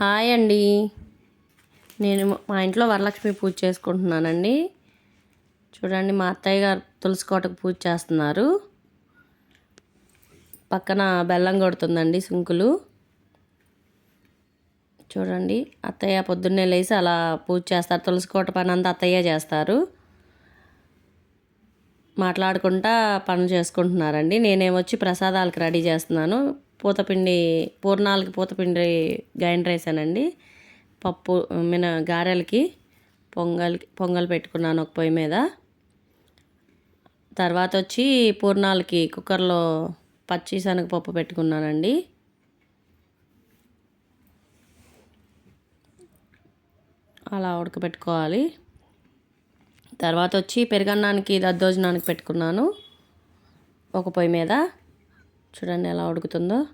Hi అండి. నేను మా ఇంట్లో వరలక్ష్మి పూజ చేసుకుంటున్నానండి. చూడండి మా అత్తయ్య గారు తులసి కోటకు పూజ చేస్తున్నారు. పక్కన బెల్లం కొడుతుందండి సుంకులు. చూడండి అత్తయ్య పొద్దున్నే లేచి అలా పూజ చేస్తారు. తులసి కోట పని అంతా అత్తయ్య చేస్తారు. మాట్లాడుకుంటా పనులు చేసుకుంటున్నారండి. నేనేమొచ్చి ప్రసాదాలకు రెడీ చేస్తున్నాను. పూతపిండి పూర్ణాలకి పూతపిండి గ్రైండర్ వేసానండి పప్పు మిన గారెలకి పొంగల్కి పొంగల్ పెట్టుకున్నాను ఒక పొయ్యి మీద. తర్వాత వచ్చి పూర్ణాలకి కుక్కర్లో పచ్చి శనగపప్పు పెట్టుకున్నానండి. అలా ఉడకబెట్టుకోవాలి. తర్వాత వచ్చి పెరుగన్నానికి దద్దోజనానికి పెట్టుకున్నాను ఒక పొయ్యి మీద. చూడండి ఎలా ఉడుకుతుందో.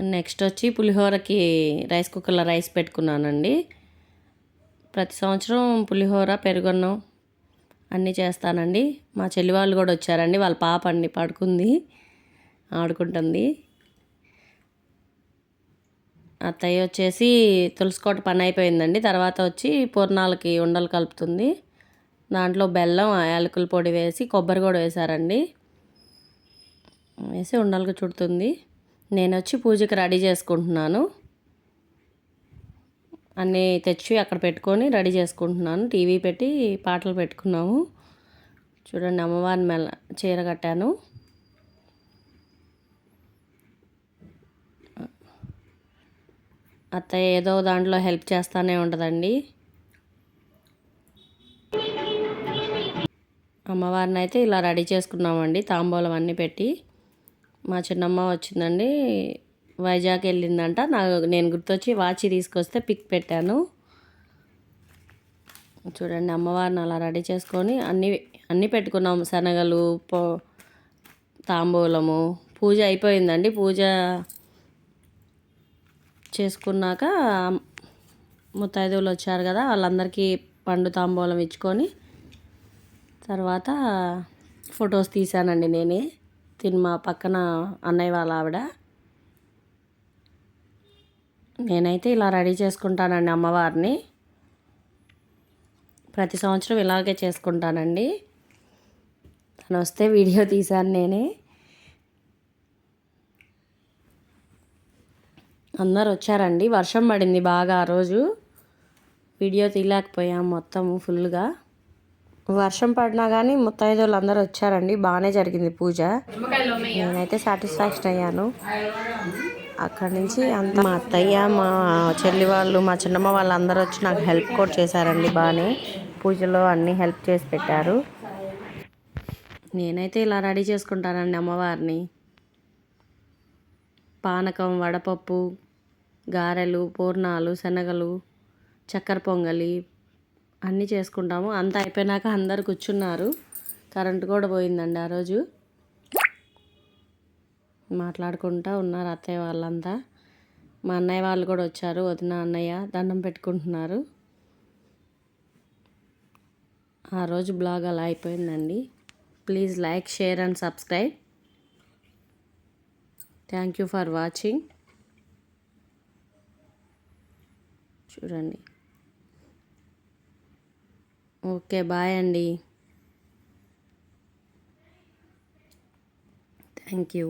నెక్స్ట్ వచ్చి పులిహోరకి రైస్ కుక్కర్లో రైస్ పెట్టుకున్నానండి. ప్రతి సంవత్సరం పులిహోర పెరుగన్నం అన్నీ చేస్తానండి. మా చెల్లి వాళ్ళు కూడా వచ్చారండి. వాళ్ళ పాప అండి పడుకుంది ఆడుకుంటుంది. అత్తయ్య వచ్చేసి తులసికోట పని అయిపోయిందండి. తర్వాత వచ్చి పూర్ణాలకి ఉండలు కలుపుతుంది. దాంట్లో బెల్లం యాలకుల పొడి వేసి కొబ్బరి కూడా వేశారండి. వేసి ఉండలుగా చుడుతుంది. నేను వచ్చి పూజకి రెడీ చేసుకుంటున్నాను. అన్నీ తెచ్చి అక్కడ పెట్టుకొని రెడీ చేసుకుంటున్నాను. టీవీ పెట్టి పాటలు పెట్టుకున్నాము. చూడండి అమ్మవారిని మెల్ల చీర కట్టాను. అత్తయ్య ఏదో దాంట్లో హెల్ప్ చేస్తానే ఉంటుందండి. అమ్మవారిని అయితే ఇలా రెడీ చేసుకున్నామండి. తాంబూలం అన్నీ పెట్టి మా చిన్నమ్మ వచ్చిందండి. వైజాగ్ వెళ్ళిందంట. నాకు నేను గుర్తొచ్చి వాచి తీసుకొస్తే పిక్ పెట్టాను. చూడండి అమ్మవారిని అలా రెడీ చేసుకొని అన్నీ అన్నీ పెట్టుకున్నాం. శనగలు పో తాంబూలము. పూజ అయిపోయిందండి. పూజ చేసుకున్నాక ముత్తైదువులు వచ్చారు కదా. వాళ్ళందరికీ పండు తాంబూలం ఇచ్చుకొని తర్వాత ఫొటోస్ తీశానండి నేనే. తిని మా పక్కన అన్నయ్య వాళ్ళ ఆవిడ. నేనైతే ఇలా రెడీ చేసుకుంటానండి అమ్మవారిని. ప్రతి సంవత్సరం ఇలాగే చేసుకుంటానండి. తను వస్తే వీడియో తీశాను నేనే. అందరు వచ్చారండి. వర్షం పడింది బాగా ఆ రోజు. వీడియో తీయలేకపోయాం మొత్తం ఫుల్గా వర్షం పడినా కానీ ముత్తైదువులు అందరూ వచ్చారండి. బాగానే జరిగింది పూజ. నేనైతే సాటిస్ఫాక్షన్ అయ్యాను. అక్కడి నుంచి అంత మా అత్తయ్య మా చెల్లి వాళ్ళు మా చిన్నమ్మ వాళ్ళు అందరూ వచ్చి నాకు హెల్ప్ కూడా చేశారండి బాగానే పూజలో అన్నీ హెల్ప్ చేసి పెట్టారు. నేనైతే ఇలా రెడీ చేసుకుంటానండి అమ్మవారిని. పానకం వడపప్పు గారెలు పూర్ణాలు శనగలు చక్కెర పొంగలి అన్నీ చేసుకుంటాము. అంతా అయిపోయినాక అందరు కూర్చున్నారు. కరెంటు కూడా పోయిందండి ఆ రోజు. మాట్లాడుకుంటూ ఉన్నారు అత్తయ్య వాళ్ళంతా. మా అన్నయ్య వాళ్ళు కూడా వచ్చారు. వదిన అన్నయ్య దండం పెట్టుకుంటున్నారు. ఆ రోజు బ్లాగ్ అలా అయిపోయిందండి. Please like share and subscribe. Thank you for watching. చూడండి. ఓకే బాయ్ అండి. Thank you